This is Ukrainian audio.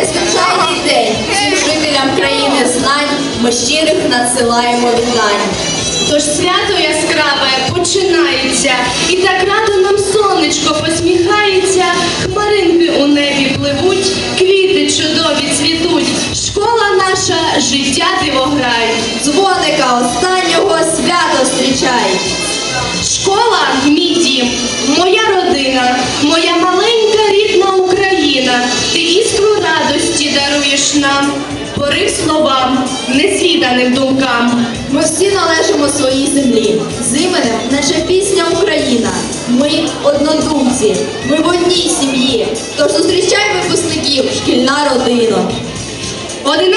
Незвичайний день всім жителям країни знань ми щирих надсилаємо вітань. Тож свято яскраве починається, і так радо нам сонечко посміхається, хмаринки у небі пливуть, квіти чудові цвітуть. Школа наша життя дивограй. Дзвоника останнього свято зустрічай. Школа мій радості даруєш нам, порив словам, незвіданим думкам. Ми всі належимо своїй землі. З іменем, наче пісня Україна. Ми однодумці, ми в одній сім'ї. Тож зустрічай випускників, шкільна родина. 11